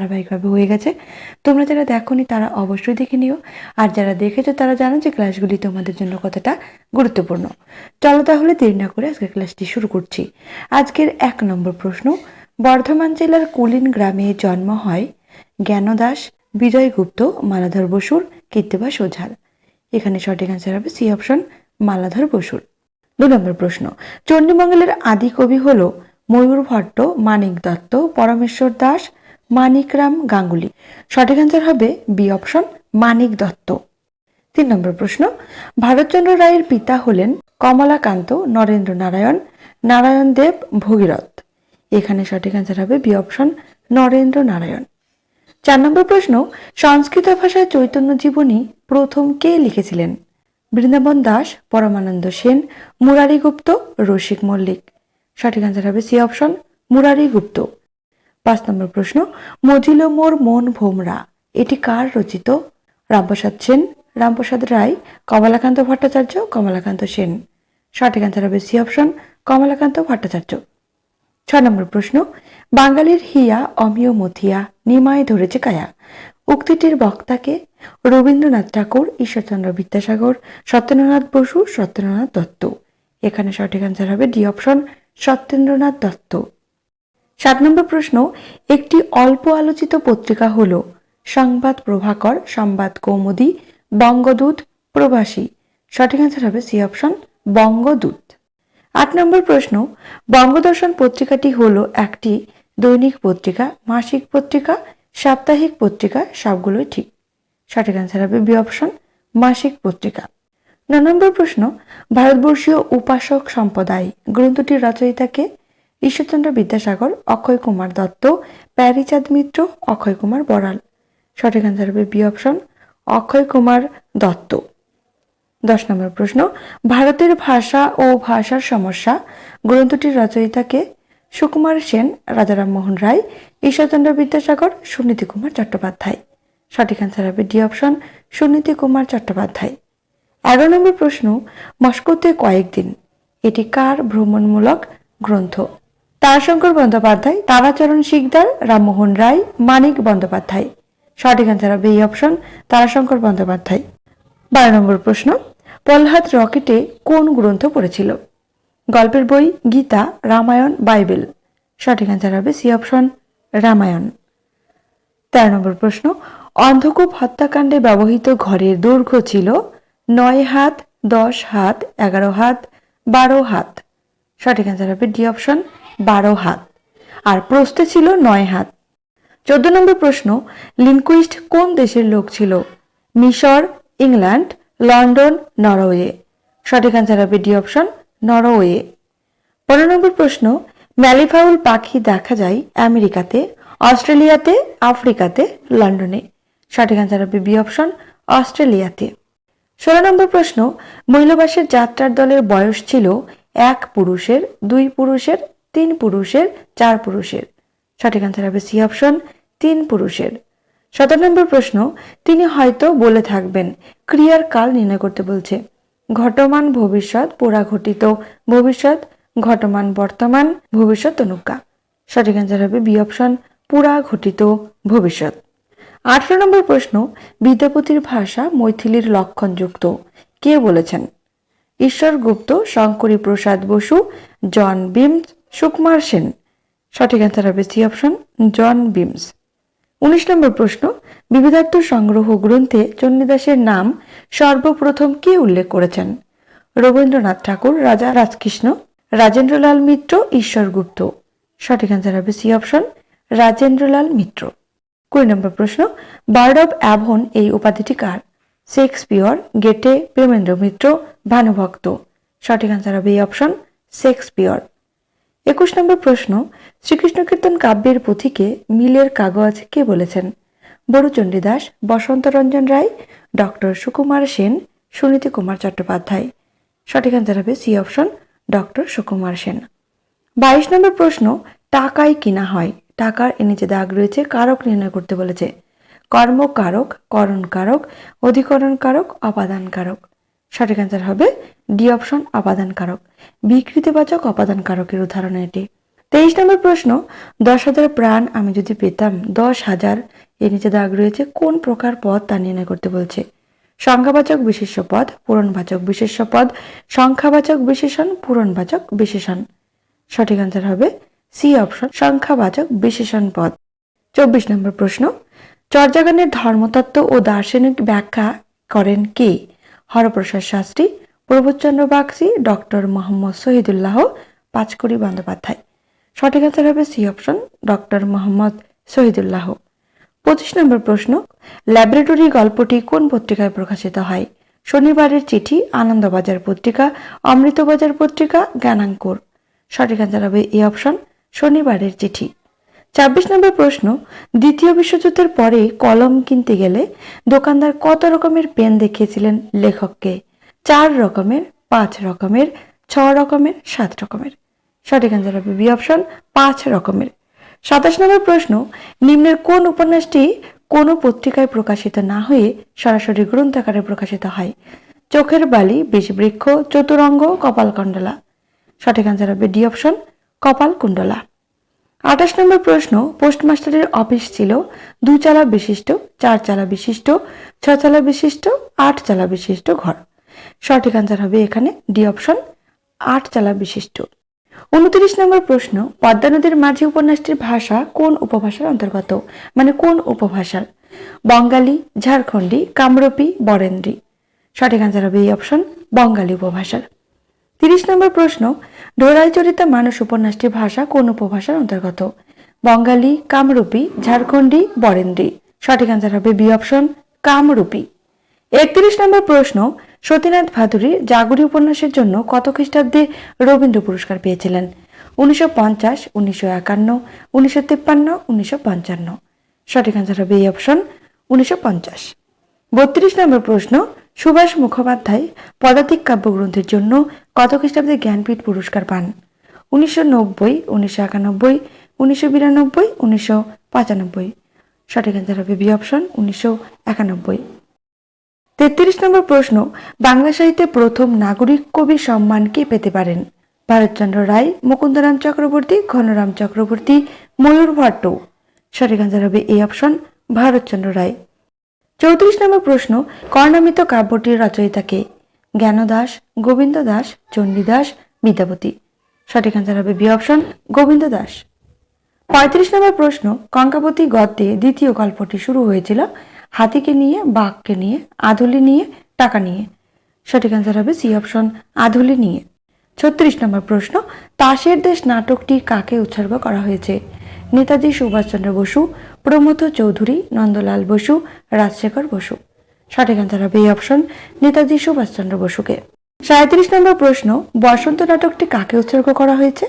ধারাবাহিকভাবে হয়ে গেছে। তোমরা যারা দেখোনি তারা অবশ্যই দেখে নিও। আর যারা দেখেছ তারা জানো যে ক্লাসগুলি তোমাদের জন্য কতটা গুরুত্বপূর্ণ। চলো তাহলে দেরি না করে আজকের ক্লাসটি শুরু করছি। আজকের এক নম্বর প্রশ্ন, বর্ধমান জেলার কুলিন গ্রামে জন্ম হয় জ্ঞানদাস বিজয়গুপ্ত, মালাধর বসুর কীর্তিবাস ওঝার এখানে সঠিক অ্যান্সার হবে সি অপশন, মালাধর বসুর। দু নম্বর প্রশ্ন, চণ্ডীমঙ্গলের আদি কবি হল ময়ূর ভট্ট, মানিক দত্ত, পরমেশ্বর দাস মানিকরাম গাঙ্গুলি। সঠিক অ্যান্সার হবে বি অপশন মানিক দত্ত। তিন নম্বর প্রশ্ন, ভারতচন্দ্র রায়ের পিতা হলেন কমলাকান্ত নরেন্দ্র নারায়ণ নারায়ণ দেব ভগীরথ। এখানে সঠিক অ্যান্সার হবে বি অপশন নরেন্দ্র নারায়ণ। চার নম্বর প্রশ্ন, সংস্কৃত ভাষায় চৈতন্য জীবনী প্রথম কে লিখেছিলেন? বৃন্দাবন দাস, পরমানন্দ সেন মুরারি গুপ্ত রসিক মল্লিক। সঠিক অ্যান্সার হবে সি অপশন মুরারি গুপ্ত পাঁচ নম্বর প্রশ্ন, মজিল মোর মন ভোমরা, এটি কার রচিত? রামপ্রসাদ সেন, রামপ্রসাদ রায়, কমলাকান্ত ভট্টাচার্য, কমলাকান্ত সেন। সঠিক অ্যান্সার হবে সি অপশন কমলাকান্ত ভট্টাচার্য। ছ নম্বর প্রশ্ন, বাঙালির হিয়া, অমিয় মথিয়া নিমায় ধরেছে কায়া। উক্তিটির বক্তাকে রবীন্দ্রনাথ ঠাকুর, ঈশ্বরচন্দ্র বিদ্যাসাগর, সত্যেন্দ্রনাথ বসু, সত্যেন্দ্রনাথ দত্ত। এখানে সঠিক অ্যান্সার হবে ডি অপশন সত্যেন্দ্রনাথ দত্ত। সাত নম্বর প্রশ্ন, একটি অল্প আলোচিত পত্রিকা হল সংবাদ প্রভাকর, সংবাদ কৌমুদি, বঙ্গদূত, প্রবাসী। সঠিক অ্যান্সার হবে সি অপশন বঙ্গদূত। আট নম্বর প্রশ্ন, বঙ্গদর্শন পত্রিকাটি হল একটি দৈনিক পত্রিকা, মাসিক পত্রিকা, সাপ্তাহিক পত্রিকা, সবগুলোই ঠিক। সঠিক অ্যান্সার হবে বি অপশন মাসিক পত্রিকা। ন নম্বর প্রশ্ন, ভারতবর্ষীয় উপাসক সম্প্রদায়, গ্রন্থটির রচয়িতাকে ঈশ্বরচন্দ্র বিদ্যাসাগর, অক্ষয় কুমার দত্ত, প্যারিচাঁদ মিত্র, অক্ষয় কুমার বড়াল সঠিক অ্যান্সার হবে বি অপশন, অক্ষয় কুমার দত্ত। দশ নম্বর প্রশ্ন, ভারতের ভাষা ও ভাষার সমস্যা। গ্রন্থটির রচয়িতাকে সুকুমার সেন, রাজারাম মোহন রায়, ঈশ্বরচন্দ্র বিদ্যাসাগর, সুনীতি কুমার চট্টোপাধ্যায়। সঠিক অ্যান্সার হবে ডি অপশন, সুনীতি কুমার চট্টোপাধ্যায়। এগারো নম্বর প্রশ্ন, মস্কোতে কয়েকদিন। এটি কার ভ্রমণমূলক গ্রন্থ? তারাশঙ্কর বন্দ্যোপাধ্যায়, তারাচরণ শিকদার, রামমোহন রায়, মানিক বন্দ্যোপাধ্যায়। সঠিক অ্যান্সার হবে এই অপশন তারাশঙ্কর বন্দ্যোপাধ্যায়। বারো নম্বর প্রশ্ন, প্রহ্লাদ রকেটে কোন গ্রন্থ পড়েছিল? গল্পের বই, গীতা, রামায়ণ, বাইবেল। সঠিক অ্যান্সার হবে সি অপশন রামায়ণ। তেরো নম্বর প্রশ্ন, অন্ধকূপ হত্যাকাণ্ডে ব্যবহৃত ঘরের দৈর্ঘ্য ছিল নয় হাত, দশ হাত, এগারো হাত, বারো হাত। সঠিক অ্যান্সার হবে ডি অপশন বারো হাত। আর প্রস্থে ছিল নয় হাত। চোদ্দ নম্বর প্রশ্ন, লিনকুইস্ট কোন দেশের লোক ছিল? মিশর, ইংল্যান্ড, লন্ডন, নরওয়ে। সঠিক অ্যান্সার হবে ডি অপশন, নরওয়ে। পনেরো নম্বর প্রশ্ন, ম্যালিফাউল পাখি দেখা যায় আমেরিকাতে, অস্ট্রেলিয়াতে, আফ্রিকাতে, লন্ডনে? সঠিক অ্যান্সার হবে বি অপশন, অস্ট্রেলিয়াতে। ষোলো নম্বর প্রশ্ন, মহিলাবাসের যাত্রার দলের বয়স ছিল এক পুরুষের, দুই পুরুষের তিন পুরুষের, চার পুরুষের। সঠিক অ্যান্সার হবে সি অপশন তিন পুরুষের। সতেরো নম্বর প্রশ্ন, তিনি হয়তো বলে থাকবেন, ক্রিয়ার কাল নির্ণয় করতে বলছে। ঘটমান, ভবিষ্যৎ পুরা ঘটিত ভবিষ্যৎ, ঘটমান, বর্তমান, ভবিষ্যৎ তনুকা সঠিক অ্যান্সার হবে বি অপশন পুরা ঘটিত ভবিষ্যৎ। আঠারো নম্বর প্রশ্ন, বিদ্যাপতির ভাষা মৈথিলির লক্ষণযুক্ত। কে বলেছেন? Ishwar Gupta Shankari Prasad Basu, John Beames Sukumar Sen. সঠিক অ্যান্সার হবে সি অপশন জন বিমস উনিশ নম্বর প্রশ্ন, বিবিধার্থ সংগ্রহ গ্রন্থে চণ্ডীদাসের নাম সর্বপ্রথম কে উল্লেখ করেছেন? রবীন্দ্রনাথ ঠাকুর, রাজা রাজকৃষ্ণ, রাজেন্দ্রলাল মিত্র, ঈশ্বর গুপ্ত। সঠিক অ্যান্সার হবে সি অপশন রাজেন্দ্রলাল মিত্র। কুড়ি নম্বর প্রশ্ন, বার্ড অব অ্যাভন এই উপাধিটি কার? শেক্সপিয়র, গেটে, প্রেমেন্দ্র মিত্র, ভানুভক্ত। সঠিক অ্যান্সার হবে এই অপশন শেক্সপিয়র। একুশ নম্বর প্রশ্ন, শ্রীকৃষ্ণ কীর্তন কাব্যের পুঁথিকে মিলের কাগজ কে বলেছেন? বড়ুচণ্ডী দাস, বসন্ত রঞ্জন রায়, ডক্টর সুকুমার সেন, সুনীতি কুমার চট্টোপাধ্যায়। সঠিক অ্যান্সার হবে C option, doctor Sukumar Sen. বাইশ নম্বর প্রশ্ন, টাকায় কিনা হয়? টাকার এ নিচে দাগ রয়েছে, কারক নির্ণয় করতে বলেছে। কর্মকারক, করণকারক, অধিকরণকারক, অপাদানকারক। সঠিক অ্যান্সার হবে ডি অপশন অপাদানকারক বিকৃতিবাচক অপাদান কারকের উদাহরণ এটি। তেইশ নম্বর প্রশ্ন, দশ হাজার প্রাণ আমি যদি পেতাম, দশ হাজার এর নিচে দাগ রয়েছে, কোন প্রকার পদ তা নির্ণয় করতে বলছে? সংখ্যাবাচক বিশেষ্য পদ, পূরণবাচক বিশেষ্য পদ, সংখ্যাবাচক বিশেষণ, পূরণবাচক বিশেষণ। সঠিক অ্যান্সার হবে সি অপশন, সংখ্যাবাচক বিশেষণ পদ। চব্বিশ নম্বর প্রশ্ন, চর্যাগানের ধর্মতত্ত্ব ও দার্শনিক ব্যাখ্যা করেন কে? হরপ্রসাদ শাস্ত্রী প্রবোধচন্দ্র বাগচি, ডক্টর মোহাম্মদ শহীদুল্লাহ, পাঁচকুড়ি বন্দ্যোপাধ্যায়। সঠিক অ্যান্সার হবে C option doctor Mohammad Shahidullah. পঁচিশ নম্বর প্রশ্ন ল্যাবরেটরি গল্পটি কোন পত্রিকায় প্রকাশিত হয়? শনিবারের চিঠি, আনন্দবাজার পত্রিকা, অমৃতবাজার পত্রিকা, জ্ঞানাঙ্কুর। সঠিক অ্যান্সার হবে এ অপশন শনিবারের চিঠি। ছাব্বিশ নম্বর প্রশ্ন, দ্বিতীয় বিশ্বযুদ্ধের পরে কলম কিনতে গেলে দোকানদার কত রকমের পেন দেখিয়েছিলেন লেখককে? চার রকমের, পাঁচ রকমের, ছ রকমের, সাত রকমের। সঠিক অ্যান্সার হবে বি অপশন পাঁচ রকমের। সাতাশ নম্বর প্রশ্ন, নিম্নের কোন উপন্যাসটি কোনো পত্রিকায় প্রকাশিত না হয়ে সরাসরি গ্রন্থাকারে প্রকাশিত হয়? চোখের বালি, বিষবৃক্ষ, চতুরঙ্গ, কপালকণ্ডলা। সঠিক অ্যান্সার হবে ডি অপশন কপাল কুণ্ডলা আঠাশ নম্বর প্রশ্ন, পোস্টমাস্টারের অফিস ছিল দু চালা বিশিষ্ট চার চালা বিশিষ্ট ছ চালা বিশিষ্ট আট চালা বিশিষ্ট ঘর। সঠিক আনসার হবে এখানে ডি অপশন আট চালা বিশিষ্ট। উনত্রিশ নম্বর প্রশ্ন, পদ্মা নদীর মাঝি উপন্যাসটির ভাষা কোন উপভাষার অন্তর্গত? মানে কোন উপভাষার? বঙ্গালী, ঝাড়খণ্ডী, কামরূপী, বরেন্দ্রী। সঠিক আনসার হবে এই অপশন বঙ্গালী উপভাষার। তিরিশ নম্বর প্রশ্ন চরিত মানুষ উপন্যাসটির ভাষা কোন উপভাষার অন্তর্গত? বঙ্গালী, কামরূপী, ঝাড়খণ্ডী, বরেন্দ্রী। সঠিক আনসার হবে বি অপশন কামরূপী। একত্রিশ নম্বর প্রশ্ন, সতীনাথ ভাদুরী জাগুরি উপন্যাসের জন্য কত খ্রিস্টাব্দে রবীন্দ্র পুরস্কার পেয়েছিলেন? উনিশশো পঞ্চাশ, উনিশশো একান্ন, উনিশশো তিপ্পান্ন, উনিশশো পঞ্চান্ন। সঠিক আনসার হবে এই অপশন উনিশশো পঞ্চাশ। বত্রিশ নম্বর প্রশ্ন সুভাষ মুখোপাধ্যায় পদাতিক কাব্যগ্রন্থের জন্য কত খ্রিস্টাব্দে জ্ঞানপীঠ পুরস্কার পান? উনিশশো নব্বই, উনিশশো একানব্বই, উনিশশো বিরানব্বই, উনিশশো পঁচানব্বই। সঠিক অ্যান্সার হবে বি অপশন উনিশশো একানব্বই। তেত্রিশ নম্বর প্রশ্ন, বাংলা সাহিত্যে প্রথম নাগরিক কবি সম্মান কে পেতে পারেন? ভারতচন্দ্র রায়, মুকুন্দরাম চক্রবর্তী, ঘনরাম চক্রবর্তী, ময়ূর ভট্ট। সঠিক অ্যান্সার হবে এই অপশন ভারতচন্দ্র রায়। চৌত্রিশ নম্বর প্রশ্ন, কর্ণামিত কাব্যটির রচয়িতাকে? জ্ঞানদাস গোবিন্দ দাস চণ্ডীদাস, বিদ্যাপতি। সঠিক অ্যান্সার হবে বি অপশন গোবিন্দ দাস পঁয়ত্রিশ নম্বর প্রশ্ন, কঙ্কাবতী গদ্যে দ্বিতীয় গল্পটি শুরু হয়েছিল, হাতিকে নিয়ে, বাঘকে নিয়ে, আধুলি নিয়ে, টাকা নিয়ে। সঠিক অ্যান্সার হবে সি অপশন আধুলি নিয়ে। ছত্রিশ নম্বর প্রশ্ন, তাসের দেশ নাটকটি কাকে উৎসর্গ করা হয়েছে? নেতাজি সুভাষচন্দ্র বসু প্রমথ চৌধুরী, নন্দলাল বসু, রাজশেখর বসু। সঠিক এই অপশন, নেতাজি সুভাষচন্দ্র বসুকে। সাঁত্রিশ নম্বর প্রশ্ন, বসন্ত নাটকটি কাকে উৎসর্গ করা হয়েছে?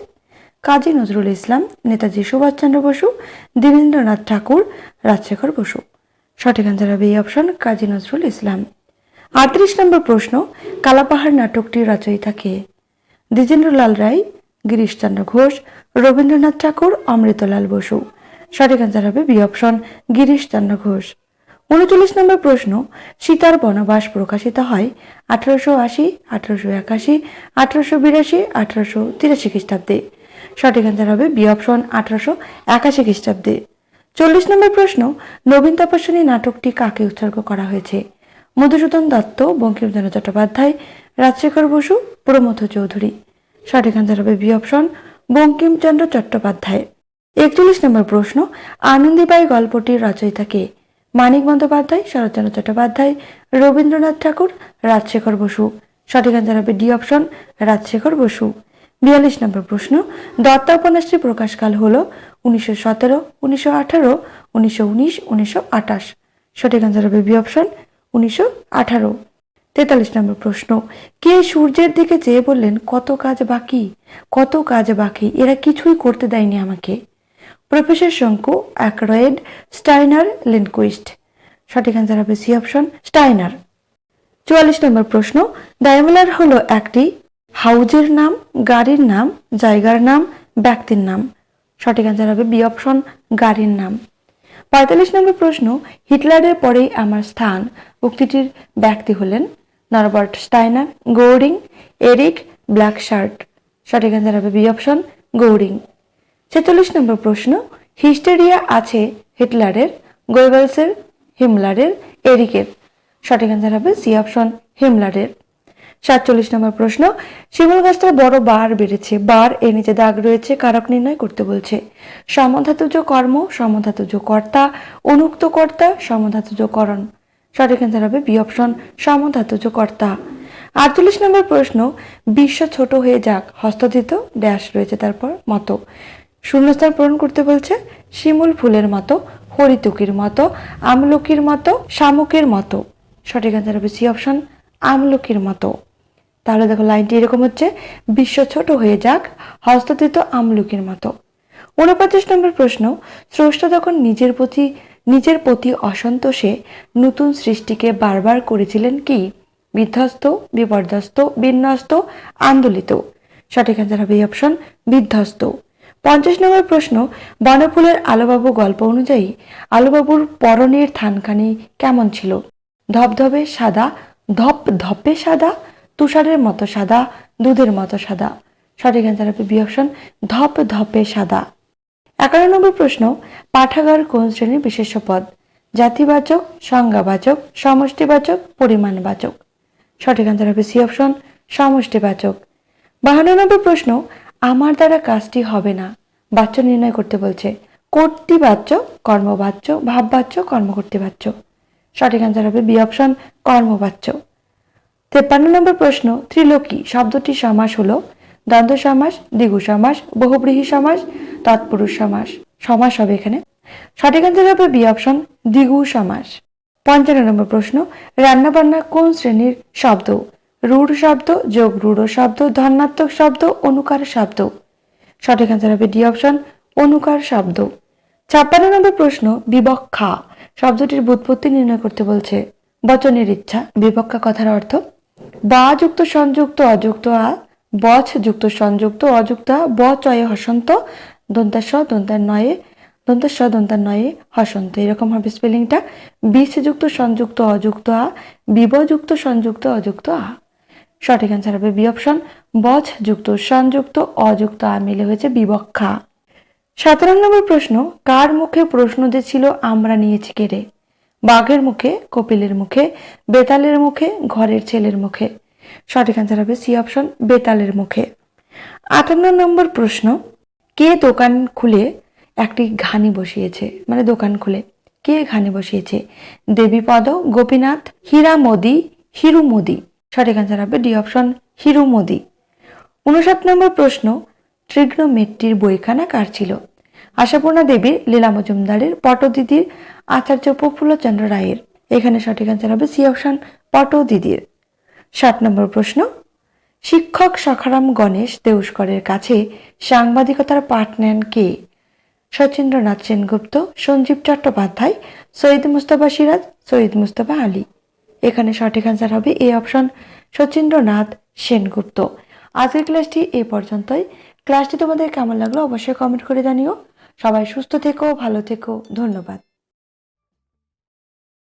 কাজী নজরুল ইসলাম, নেতাজি সুভাষচন্দ্র বসু দেবেন্দ্রনাথ ঠাকুর, রাজশেখর বসু। সঠিক অ্যান্সার হবে এই অপশন, কাজী নজরুল ইসলাম। আটত্রিশ নম্বর প্রশ্ন, কালাপাহাড় নাটকটির রচয়িতা কে? দ্বিজেন্দ্রলাল রায় গিরিশচন্দ্র ঘোষ, রবীন্দ্রনাথ ঠাকুর, অমৃতলাল বসু। সঠিক অ্যান্সার হবে বি অপশন গিরিশচন্দ্র ঘোষ। উনচল্লিশ নম্বর প্রশ্ন, সীতার বনবাস প্রকাশিত হয় আঠারোশো আশি, আঠারোশো একাশি, আঠারোশো বিরাশি, আঠারোশো তিরাশি খ্রিস্টাব্দে। সঠিক অ্যান্সার হবে বি অপশন আঠারোশো একাশি খ্রিস্টাব্দে। চল্লিশ নম্বর প্রশ্ন, নবীন তপস্বিনী নাটকটি কাকে উৎসর্গ করা হয়েছে? মধুসূদন দত্ত, বঙ্কিমচন্দ্র চট্টোপাধ্যায়, রাজশেখর বসু প্রমথ চৌধুরী। সঠিক অ্যান্সার হবে বি অপশন বঙ্কিমচন্দ্র চট্টোপাধ্যায়। একচল্লিশ নম্বর প্রশ্ন আনন্দীবাই গল্পটির রচয়িতা কে? মানিক বন্দ্যোপাধ্যায়, শরৎচন্দ্র চট্টোপাধ্যায়, রবীন্দ্রনাথ ঠাকুর, রাজশেখর বসু। সঠিক অ্যান্সার হবে ডি অপশন রাজশেখর বসু। বিয়াল্লিশ নম্বর প্রশ্ন দত্তা উপন্যাসটির প্রকাশকাল হল উনিশশো সতেরো, উনিশশো আঠারো, উনিশশো উনিশ, উনিশশো আঠাশ। সঠিক অ্যান্সার হবে বি অপশন উনিশশো আঠারো। তেতাল্লিশ নম্বর প্রশ্ন। কে সূর্যের দিকে চেয়ে বললেন, কত কাজ বাকি? কত কাজ বাকি? এরা কিছুই করতে দেয়নি আমাকে। Professor Shanku, Ackroyd, Steiner, Lindquist. সঠিক অ্যান্সার হবে সি অপশন স্টাইনার। চুয়াল্লিশ নম্বর প্রশ্ন, ডায়মলার হলো একটি হাউজের নাম, গাড়ির নাম, জায়গার নাম, ব্যক্তির নাম। সঠিক অ্যান্সার হবে বি অপশন গাড়ির নাম। পঁয়তাল্লিশ নম্বর প্রশ্ন, হিটলারের পরেই আমার স্থান। উক্তিটির ব্যক্তি হলেন Norbert Steiner Goring Eric black shirt সঠিক অ্যান্সার হবে বি অপশন গৌরিং ছেচল্লিশ নম্বর প্রশ্ন, হিস্টেরিয়া আছে হিটলারের, গোয়েবলসের, হিমলারের, এরিকের। সঠিক অ্যান্সার হবে সি অপশন হিমলারের। সাতচল্লিশ নম্বর প্রশ্ন, শিমুল গাছটার বড় বার বেড়েছে, বার এর নিচে দাগ রয়েছে, কারক নির্ণয় করতে বলছে। সমধাতুজ কর্ম, সমধাতুজ কর্তা, অনুক্ত কর্তা, সমধাতুজ করণ। সঠিক অ্যান্সার হবে বি অপশন সমধাতুজ কর্তা আটচল্লিশ নম্বর প্রশ্ন, বিশ্ব ছোট হয়ে যাক হস্তদিত ড্যাশ রয়েছে তারপর মতো। শূন্যস্থান পূরণ করতে বলছে, শিমুল ফুলের মতো, হরিতুকির মতো, আমলকির মতো, শামুকের মতো। সঠিক অ্যান্সার হবে সি অপশন আমলকির মতো। তাহলে দেখো লাইনটি এরকম হচ্ছে, বিশ্ব ছোট হয়ে যাক হস্তদিত আমলকির মতো। উনপঞ্চাশ নম্বর প্রশ্ন, স্রষ্টা তখন নিজের প্রতি নিজের প্রতি অসন্তোষে নতুন সৃষ্টিকে বারবার করেছিলেন কি? বিধ্বস্ত, বিপর্যস্ত, বিন্যস্ত, আন্দোলিত। সঠিক অ্যান্সার হবে অপশন বিধ্বস্ত। পঞ্চাশ নম্বর প্রশ্ন, বনফুলের আলোবাবু গল্প অনুযায়ী আলোবাবুর পরনের থানখানি কেমন ছিল? ধবধবে সাদা ধপ ধপে সাদা, তুষারের মতো সাদা, দুধের মতো সাদা। সঠিক অ্যান্সার হবে বি অপশন ধপ ধপে সাদা। এগারো নম্বর প্রশ্ন, পাঠাগার কোন শ্রেণির বিশেষ্য পদ? জাতিবাচক, সংজ্ঞাবাচক, সমষ্টিবাচক, পরিমাণবাচক। সঠিক অ্যান্সার হবে সি অপশন সমষ্টিবাচক। বাহান্ন নম্বর প্রশ্ন, আমার দ্বারা কাজটি হবে না। বাচ্য নির্ণয় করতে বলছে, কর্তৃবাচ্য, কর্মবাচ্য, ভাববাচ্য, কর্মকর্তৃবাচ্য। সঠিক অ্যান্সার হবে বি অপশন কর্মবাচ্য। তেপ্পান্ন নম্বর প্রশ্ন, ত্রিলোকি, শব্দটি সমাস হলো দ্বন্দ্ব সমাস, দ্বিগু সমাস, বহুব্রীহি সমাস, তৎপুরুষ সমাস। সমাস হবে এখানে। সঠিক অ্যান্সার হবে বি অপশন দ্বিগু সমাস। পঞ্চান্ন নম্বর প্রশ্ন, রান্নাবান্না কোন শ্রেণির শব্দ? রূঢ় শব্দ, যোগ রূঢ় শব্দ, ধনাত্মক শব্দ, অনুকার শব্দ। সঠিক অ্যান্সার হবে ডি অপশন অনুকার শব্দ। ছাপ্পান্ন নম্বর প্রশ্ন, বিবক্ষা। শব্দটির বুৎপত্তি নির্ণয় করতে বলছে। বচনের ইচ্ছা, বিবক্ষা কথার অর্থ, বা যুক্ত, সংযুক্ত, অযুক্ত, আ বছ যুক্ত সংযুক্ত, অযুক্ত ব চয়ে হসন্ত দন্তাস দন্তার নয়ে দন্তাস দন্তার নয়ে হসন্ত। এরকম হবে স্পেলিংটা বিষ যুক্ত সংযুক্ত, অযুক্ত আ বিবযুক্ত সংযুক্ত, অযুক্ত আ। সঠিক অ্যান্সার হবে বি অপশন বছ যুক্ত সংযুক্ত, অযুক্ত আ মিলে হয়েছে বিবক্ষা। সতেরো নম্বর প্রশ্ন, কার মুখে প্রশ্ন যে ছিল, আমরা নিয়েছি কেড়ে বাঘের মুখে, কপিলের মুখে, বেতালের মুখে, ঘরের ছেলের মুখে। সঠিক অ্যান্সার হবে সি অপশন বেতালের মুখে। আটান্ন নম্বর প্রশ্ন, কে দোকান খুলে একটি ঘানি বসিয়েছে? মানে দোকান খুলে। কে ঘানি বসিয়েছে? দেবীপদ, গোপীনাথ, হীরা মোদি, হিরু মোদি। সঠিক অ্যান্সার হবে ডি অপশন হিরু মোদি। উনষাট নম্বর প্রশ্ন ট্রিগ্নোমেট্রির বইখানা কার ছিল? আশাপূর্ণা দেবীর, লীলা মজুমদারের, পটদিদির, আচার্য প্রফুল্লচন্দ্র রায়ের। এখানে সঠিক অ্যান্সার হবে সি অপশন পটদিদির। ষাট নম্বর প্রশ্ন। শিক্ষক সখারাম গণেশ দেউস্করের কাছে সাংবাদিকতার পাঠ নেন কে? শচীন্দ্রনাথ সেনগুপ্ত, সঞ্জীব চট্টোপাধ্যায়, সৈয়দ মুস্তফা সিরাজ, সৈয়দ মুস্তফা আলী। এখানে সঠিক অ্যান্সার হবে এ অপশন শচীন্দ্রনাথ সেনগুপ্ত। আজকের ক্লাসটি এ পর্যন্তই। ক্লাসটি তোমাদের কেমন লাগল অবশ্যই কমেন্ট করে জানিও। সবাই সুস্থ থেকো, ভালো থেকো। ধন্যবাদ।